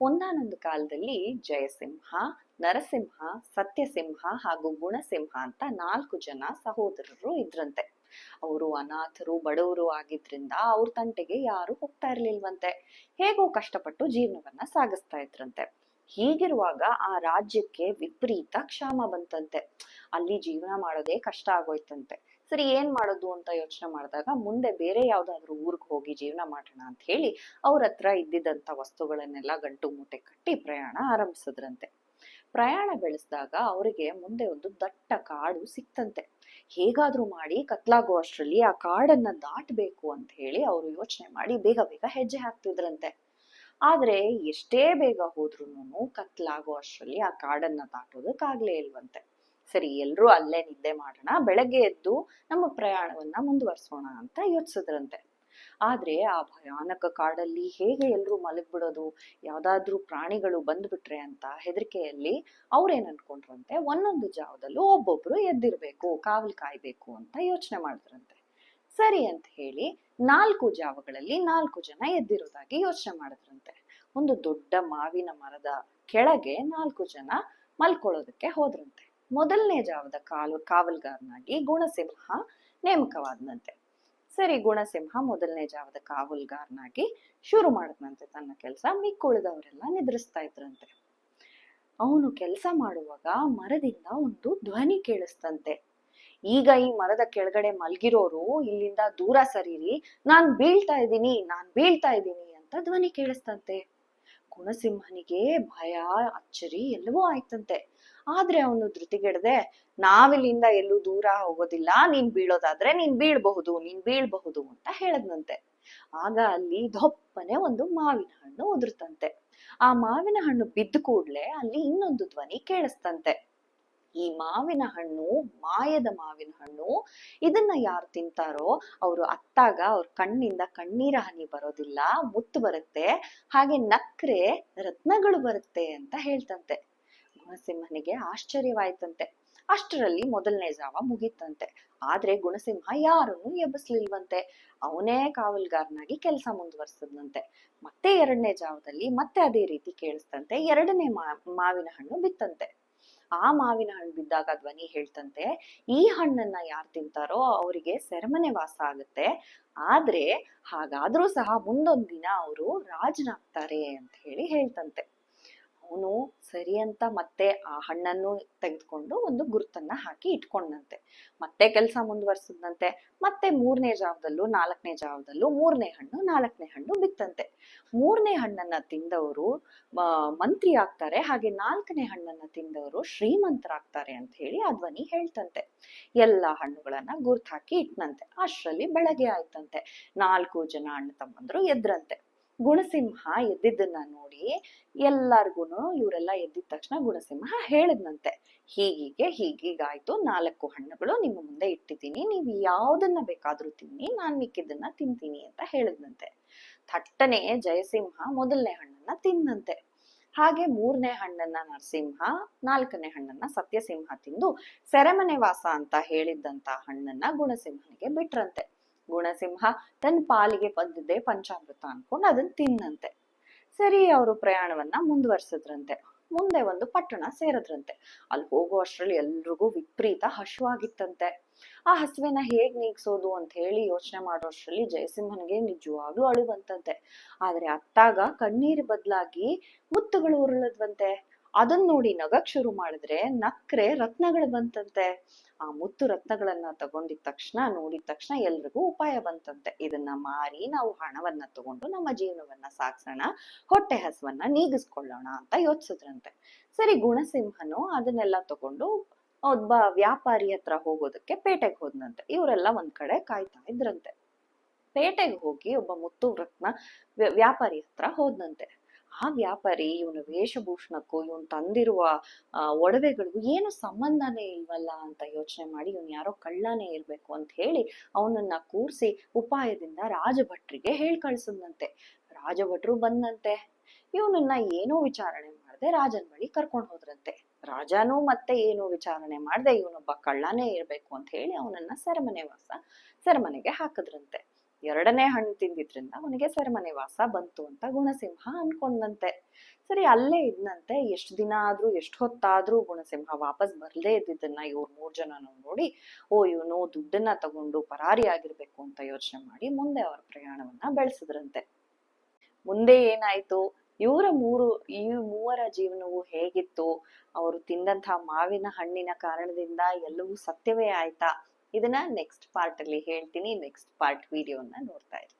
ಒಂದಾನೊಂದು ಕಾಲದಲ್ಲಿ ಜಯಸಿಂಹ, ನರಸಿಂಹ, ಸತ್ಯಸಿಂಹ ಹಾಗೂ ಗುಣಸಿಂಹ ಅಂತ ನಾಲ್ಕು ಜನ ಸಹೋದರರು ಇದ್ರಂತೆ. ಅವರು ಅನಾಥರು, ಬಡವರು ಆಗಿದ್ರಿಂದ ಅವ್ರ ತಂಟೆಗೆ ಯಾರು ಹೋಗ್ತಾ ಇರ್ಲಿಲ್ವಂತೆ. ಹೇಗೋ ಕಷ್ಟಪಟ್ಟು ಜೀವನವನ್ನ ಸಾಗಿಸ್ತಾ ಇದ್ರಂತೆ. ಹೀಗಿರುವಾಗ ಆ ರಾಜ್ಯಕ್ಕೆ ವಿಪರೀತ ಕ್ಷಾಮ ಬಂತಂತೆ. ಅಲ್ಲಿ ಜೀವನ ಮಾಡೋದೇ ಕಷ್ಟ ಆಗೋಯ್ತಂತೆ. ಸರಿ, ಏನ್ ಮಾಡೋದು ಅಂತ ಯೋಚನೆ ಮಾಡಿದಾಗ ಮುಂದೆ ಬೇರೆ ಯಾವ್ದಾದ್ರು ಊರ್ಗ್ ಹೋಗಿ ಜೀವನ ಮಾಡೋಣ ಅಂತ ಹೇಳಿ ಅವ್ರ ಹತ್ರ ಇದ್ದಿದ್ದಂತ ವಸ್ತುಗಳನ್ನೆಲ್ಲ ಗಂಟು ಮೂಟೆ ಕಟ್ಟಿ ಪ್ರಯಾಣ ಆರಂಭಿಸಿದ್ರಂತೆ. ಪ್ರಯಾಣ ಬೆಳೆಸಿದಾಗ ಅವರಿಗೆ ಮುಂದೆ ಒಂದು ದಟ್ಟ ಕಾಡು ಸಿಕ್ತಂತೆ. ಹೇಗಾದ್ರೂ ಮಾಡಿ ಕತ್ಲಾಗೋ ಅಷ್ಟ್ರಲ್ಲಿ ಆ ಕಾಡನ್ನ ದಾಟಬೇಕು ಅಂತ ಹೇಳಿ ಅವರು ಯೋಚನೆ ಮಾಡಿ ಬೇಗ ಬೇಗ ಹೆಜ್ಜೆ ಹಾಕ್ತಿದ್ರಂತೆ. ಆದ್ರೆ ಎಷ್ಟೇ ಬೇಗ ಹೋದ್ರೂನು ಕತ್ಲಾಗೋ ಅಷ್ಟರಲ್ಲಿ ಆ ಕಾಡನ್ನ ದಾಟೋದಕ್ಕಾಗ್ಲೇ ಇಲ್ವಂತೆ. ಸರಿ ಎಲ್ಲರೂ ಅಲ್ಲೇ ನಿದ್ದೆ ಮಾಡೋಣ, ಬೆಳಗ್ಗೆ ಎದ್ದು ನಮ್ಮ ಪ್ರಯಾಣವನ್ನ ಮುಂದುವರ್ಸೋಣ ಅಂತ ಯೋಚಿಸಿದ್ರಂತೆ. ಆದ್ರೆ ಆ ಭಯಾನಕ ಕಾಡಲ್ಲಿ ಹೇಗೆ ಎಲ್ರೂ ಮಲಗ್ಬಿಡೋದು, ಯಾವ್ದಾದ್ರೂ ಪ್ರಾಣಿಗಳು ಬಂದ್ಬಿಟ್ರೆ ಅಂತ ಹೆದರಿಕೆಯಲ್ಲಿ ಅವ್ರೇನ್ ಅನ್ಕೊಂಡ್ರಂತೆ, ಒಂದೊಂದು ಜಾವದಲ್ಲೂ ಒಬ್ಬೊಬ್ರು ಎದ್ದಿರ್ಬೇಕು, ಕಾವಲ್ ಕಾಯ್ಬೇಕು ಅಂತ ಯೋಚನೆ ಮಾಡಿದ್ರಂತೆ. ಸರಿ ಅಂತ ಹೇಳಿ ನಾಲ್ಕು ಜಾವಗಳಲ್ಲಿ ನಾಲ್ಕು ಜನ ಎದ್ದಿರೋದಾಗಿ ಯೋಚನೆ ಮಾಡಿದ್ರಂತೆ. ಒಂದು ದೊಡ್ಡ ಮಾವಿನ ಮರದ ಕೆಳಗೆ ನಾಲ್ಕು ಜನ ಮಲ್ಕೊಳ್ಳೋದಕ್ಕೆ ಹೋದ್ರಂತೆ. ಮೊದಲನೇ ಜಾವದ ಕಾಲು, ಕಾವಲ್ಗಾರನಾಗಿ ಗುಣಸಿಂಹ ನೇಮಕವಾದನಂತೆ. ಸರಿ, ಗುಣಸಿಂಹ ಮೊದಲನೇ ಜಾವದ ಕಾವಲ್ಗಾರನಾಗಿ ಶುರು ಮಾಡಿದ್ನಂತೆ. ತನ್ನ ಕೆಲಸ ಮಿಕ್ಕುಳಿದವರೆಲ್ಲ ನಿದ್ರಿಸ್ತಾ ಇದ್ರಂತೆ. ಅವನು ಕೆಲಸ ಮಾಡುವಾಗ ಮರದಿಂದ ಒಂದು ಧ್ವನಿ ಕೇಳಿಸ್ತಂತೆ. ಈಗ ಈ ಮರದ ಕೆಳಗಡೆ ಮಲ್ಗಿರೋರು ಇಲ್ಲಿಂದ ದೂರ ಸರೀರಿ, ನಾನ್ ಬೀಳ್ತಾ ಇದ್ದೀನಿ, ನಾನ್ ಬೀಳ್ತಾ ಇದ್ದೀನಿ ಅಂತ ಧ್ವನಿ ಕೇಳಿಸ್ತಂತೆ. ಗುಣಸಿಂಹನಿಗೆ ಭಯ, ಅಚ್ಚರಿ ಎಲ್ಲವೂ ಆಯ್ತಂತೆ. ಆದ್ರೆ ಅವನು ಧೃತಿಗೆಡದೆ, ನಾವಿಲ್ಲಿಂದ ಎಲ್ಲೂ ದೂರ ಹೋಗೋದಿಲ್ಲ, ನೀನ್ ಬೀಳೋದಾದ್ರೆ ನೀನ್ ಬೀಳ್ಬಹುದು ನೀನ್ ಬೀಳ್ಬಹುದು ಅಂತ ಹೇಳದ್ನಂತೆ. ಆಗ ಅಲ್ಲಿ ದೊಪ್ಪನೆ ಒಂದು ಮಾವಿನ ಹಣ್ಣು ಉದುರ್ತಂತೆ. ಆ ಮಾವಿನ ಹಣ್ಣು ಬಿದ್ದ ಕೂಡ್ಲೆ ಅಲ್ಲಿ ಇನ್ನೊಂದು ಧ್ವನಿ ಕೇಳಿಸ್ತಂತೆ. ಈ ಮಾವಿನ ಹಣ್ಣು, ಮಾಯದ ಮಾವಿನ ಹಣ್ಣು, ಇದನ್ನ ಯಾರು ತಿಂತಾರೋ ಅವರು ಅತ್ತಾಗ ಅವ್ರ ಕಣ್ಣಿಂದ ಕಣ್ಣೀರ ಹನಿ ಬರೋದಿಲ್ಲ, ಮುತ್ತು ಬರುತ್ತೆ, ಹಾಗೆ ನಕ್ರೆ ರತ್ನಗಳು ಬರುತ್ತೆ ಅಂತ ಹೇಳ್ತಂತೆ. ಗುಣಸಿಂಹನಿಗೆ ಆಶ್ಚರ್ಯವಾಯ್ತಂತೆ. ಅಷ್ಟರಲ್ಲಿ ಮೊದಲನೇ ಜಾವ ಮುಗೀತಂತೆ. ಆದ್ರೆ ಗುಣಸಿಂಹ ಯಾರನ್ನು ಎಬ್ಬಿಸ್ಲಿಲ್ವಂತೆ. ಅವನೇ ಕಾವಲ್ಗಾರನಾಗಿ ಕೆಲಸ ಮುಂದುವರ್ಸದ್ನಂತೆ. ಮತ್ತೆ ಎರಡನೇ ಜಾವದಲ್ಲಿ ಮತ್ತೆ ಅದೇ ರೀತಿ ಕೇಳಿಸ್ತಂತೆ. ಎರಡನೇ ಮಾ, ಮಾವಿನ ಹಣ್ಣು ಬಿತ್ತಂತೆ. ಆ ಮಾವಿನ ಹಣ್ಣು ಬಿದ್ದಾಗ ಧ್ವನಿ ಹೇಳ್ತಂತೆ, ಈ ಹಣ್ಣನ್ನ ಯಾರು ತಿಂತಾರೋ ಅವರಿಗೆ ಸೆರೆಮನೆ ವಾಸ ಆಗುತ್ತೆ. ಆದ್ರೆ ಹಾಗಾದ್ರೂ ಸಹ ಮುಂದೊಂದ್ ದಿನ ಅವರು ರಾಜನಾಗ್ತಾರೆ ಅಂತ ಹೇಳಿ ಹೇಳ್ತಂತೆ. ಅವನು ಸರಿ ಅಂತ ಮತ್ತೆ ಆ ಹಣ್ಣನ್ನು ತೆಗೆದುಕೊಂಡು ಒಂದು ಗುರುತನ್ನ ಹಾಕಿ ಇಟ್ಕೊಂಡಂತೆ. ಮತ್ತೆ ಕೆಲಸ ಮುಂದುವರ್ಸದಂತೆ ಮತ್ತೆ ಮೂರನೇ ಜಾವದಲ್ಲೂ ನಾಲ್ಕನೇ ಜಾವದಲ್ಲೂ ಮೂರನೇ ಹಣ್ಣು, ನಾಲ್ಕನೇ ಹಣ್ಣು ಬಿತ್ತಂತೆ. ಮೂರನೇ ಹಣ್ಣನ್ನ ತಿಂದವರು ಮಂತ್ರಿ ಆಗ್ತಾರೆ. ಹಾಗೆ ನಾಲ್ಕನೇ ಹಣ್ಣನ್ನ ತಿಂದವರು ಶ್ರೀಮಂತರಾಗ್ತಾರೆ ಅಂತ ಹೇಳಿ ಆ ಧ್ವನಿ ಹೇಳ್ತಂತೆ. ಎಲ್ಲಾ ಹಣ್ಣುಗಳನ್ನ ಗುರ್ತ್ ಹಾಕಿ ಇಟ್ನಂತೆ. ಅಷ್ಟರಲ್ಲಿ ಬೆಳಗ್ಗೆ ಆಯ್ತಂತೆ. ನಾಲ್ಕು ಜನ ಅಣ್ಣ ತಮ್ಮಂದ್ರು ಎದ್ರಂತೆ. ಗುಣಸಿಂಹ ಎದ್ದಿದ್ದನ್ನ ನೋಡಿ ಎಲ್ಲಾರ್ಗುನು ಇವರೆಲ್ಲ ಎದ್ದಿದ ತಕ್ಷಣ ಗುಣಸಿಂಹ ಹೇಳಿದ್ನಂತೆ. ಹೀಗೀಗೆ ಹೀಗೀಗಾಯ್ತು. ನಾಲ್ಕು ಹಣ್ಣುಗಳು ನಿಮ್ಮ ಮುಂದೆ ಇಟ್ಟಿದ್ದೀನಿ. ನೀವು ಯಾವ್ದನ್ನ ಬೇಕಾದ್ರೂ ತಿನ್ನಿ, ನಾನ್ ಮಿಕ್ಕಿದ್ದನ್ನ ತಿಂತೀನಿ ಅಂತ ಹೇಳಿದ್ನಂತೆ. ಥಟ್ಟನೆ ಜಯಸಿಂಹ ಮೊದಲನೇ ಹಣ್ಣನ್ನ ತಿಂದಂತೆ. ಹಾಗೆ ಮೂರನೇ ಹಣ್ಣನ್ನ ನರಸಿಂಹ, ನಾಲ್ಕನೇ ಹಣ್ಣನ್ನ ಸತ್ಯಸಿಂಹ ತಿಂದು ಸೆರೆಮನೆ ವಾಸ ಅಂತ ಹೇಳಿದ್ದಂತ ಹಣ್ಣನ್ನ ಗುಣಸಿಂಹನಿಗೆ ಬಿಟ್ರಂತೆ. ಗುಣಸಿಂಹ ತನ್ನ ಪಾಲಿಗೆ ಬಂದಿದ್ದೆ ಪಂಚಾಮೃತ ಅನ್ಕೊಂಡು ಅದನ್ನ ತಿನ್ನಂತೆ. ಸರಿ, ಅವರು ಪ್ರಯಾಣವನ್ನ ಮುಂದುವರ್ಸಿದ್ರಂತೆ. ಮುಂದೆ ಒಂದು ಪಟ್ಟಣ ಸೇರದ್ರಂತೆ. ಅಲ್ಲಿ ಹೋಗೋ ಅಷ್ಟ್ರಲ್ಲಿ ಎಲ್ರಿಗೂ ವಿಪರೀತ ಹಸುವಾಗಿತ್ತಂತೆ ಆ ಹಸುವೆನ ಹೇಗ್ ನೀಗ್ಸೋದು ಅಂತ ಹೇಳಿ ಯೋಚನೆ ಮಾಡೋ ಅಷ್ಟ್ರಲ್ಲಿ ಜಯಸಿಂಹನಿಗೆ ನಿಜವಾಗ್ಲೂ ಅಳು ಬಂತಂತೆ ಆದ್ರೆ ಅತ್ತಾಗ ಕಣ್ಣೀರ್ ಬದಲಾಗಿ ಮುತ್ತುಗಳು ಉರುಳದ್ವಂತೆ. ಅದನ್ನ ನೋಡಿ ನಗಕ್ ಶುರು ಮಾಡಿದ್ರೆ ನಕ್ರೆ ರತ್ನಗಳು ಬಂತಂತೆ. ಆ ಮುತ್ತು ರತ್ನಗಳನ್ನ ತಗೊಂಡಿದ ತಕ್ಷಣ, ನೋಡಿದ ತಕ್ಷಣ ಎಲ್ರಿಗೂ ಉಪಾಯ ಬಂತಂತೆ. ಇದನ್ನ ಮಾರಿ ನಾವು ಹಣವನ್ನ ತಗೊಂಡು ನಮ್ಮ ಜೀವನವನ್ನ ಸಾಗಿಸೋಣ, ಹೊಟ್ಟೆ ಹಸುವನ್ನ ನೀಗಿಸ್ಕೊಳ್ಳೋಣ ಅಂತ ಯೋಚಿಸಿದ್ರಂತೆ. ಸರಿ, ಗುಣಸಿಂಹನು ಅದನ್ನೆಲ್ಲ ತಗೊಂಡು ಒಬ್ಬ ವ್ಯಾಪಾರಿ ಹತ್ರ ಹೋಗೋದಕ್ಕೆ ಪೇಟೆಗೆ ಹೋದ್ನಂತೆ. ಇವರೆಲ್ಲ ಒಂದ್ ಕಡೆ ಕಾಯ್ತಾ ಇದ್ರಂತೆ. ಪೇಟೆಗೆ ಹೋಗಿ ಒಬ್ಬ ಮುತ್ತು ರತ್ನ ವ್ಯಾಪಾರಿ ಹತ್ರ ಹೋದ್ನಂತೆ. ಆ ವ್ಯಾಪಾರಿ, ಇವನ ವೇಷಭೂಷಣಕ್ಕೂ, ಇವನ್ ತಂದಿರುವ ಒಡವೆಗಳಿಗೂ ಏನು ಸಂಬಂಧನೇ ಇಲ್ವಲ್ಲ ಅಂತ ಯೋಚನೆ ಮಾಡಿ ಇವನ್ ಯಾರೋ ಕಳ್ಳನೇ ಇರ್ಬೇಕು ಅಂತ ಹೇಳಿ ಅವನನ್ನ ಕೂರಿಸಿ ಉಪಾಯದಿಂದ ರಾಜಭಟ್ರಿಗೆ ಹೇಳ್ ಕಳ್ಸದ್ನಂತೆ. ರಾಜಭಟ್ರು ಬಂದಂತೆ ಇವನನ್ನ ಏನೋ ವಿಚಾರಣೆ ಮಾಡದೆ ರಾಜನ ಬಳಿ ಕರ್ಕೊಂಡ್ ಹೋದ್ರಂತೆ. ರಾಜನೂ ಮತ್ತೆ ಏನೋ ವಿಚಾರಣೆ ಮಾಡದೆ ಇವನೊಬ್ಬ ಕಳ್ಳನೇ ಇರ್ಬೇಕು ಅಂತ ಹೇಳಿ ಅವನನ್ನ ಸೆರೆಮನೆ ವಾಸ, ಸೆರೆಮನೆಗೆ ಹಾಕಿದ್ರಂತೆ. ಎರಡನೇ ಹಣ್ಣು ತಿಂದಿದ್ರಿಂದ ಅವನಿಗೆ ಸೆರೆಮನೆ ವಾಸ ಬಂತು ಅಂತ ಗುಣಸಿಂಹ ಅನ್ಕೊಂಡಂತೆ. ಸರಿ, ಅಲ್ಲೇ ಇದ್ನಂತೆ. ಎಷ್ಟು ದಿನ ಆದ್ರೂ, ಎಷ್ಟು ಹೊತ್ತಾದ್ರೂ ಗುಣಸಿಂಹ ವಾಪಸ್ ಬರ್ಲೇ ಇದ್ದಿದ್ದನ್ನ ಇವ್ರು ಮೂರ್ ಜನನು ನೋಡಿ, ಓ, ಇವನು ದುಡ್ಡನ್ನ ತಗೊಂಡು ಪರಾರಿ ಆಗಿರ್ಬೇಕು ಅಂತ ಯೋಚನೆ ಮಾಡಿ ಮುಂದೆ ಅವರ ಪ್ರಯಾಣವನ್ನ ಬೆಳೆಸಿದ್ರಂತೆ. ಮುಂದೆ ಏನಾಯ್ತು? ಇವರ ಮೂರು, ಈ ಮೂವರ ಜೀವನವು ಹೇಗಿತ್ತು? ಅವರು ತಿಂದಂತಹ ಮಾವಿನ ಹಣ್ಣಿನ ಕಾರಣದಿಂದ ಎಲ್ಲವೂ ಸತ್ಯವೇ ಆಯ್ತಾ? ಇದನ್ನ ನೆಕ್ಸ್ಟ್ ಪಾರ್ಟ್ ಅಲ್ಲಿ ಹೇಳ್ತೀನಿ ನೆಕ್ಸ್ಟ್ ಪಾರ್ಟ್ ವಿಡಿಯೋನ ನೋಡ್ತಾ ಇರಿ.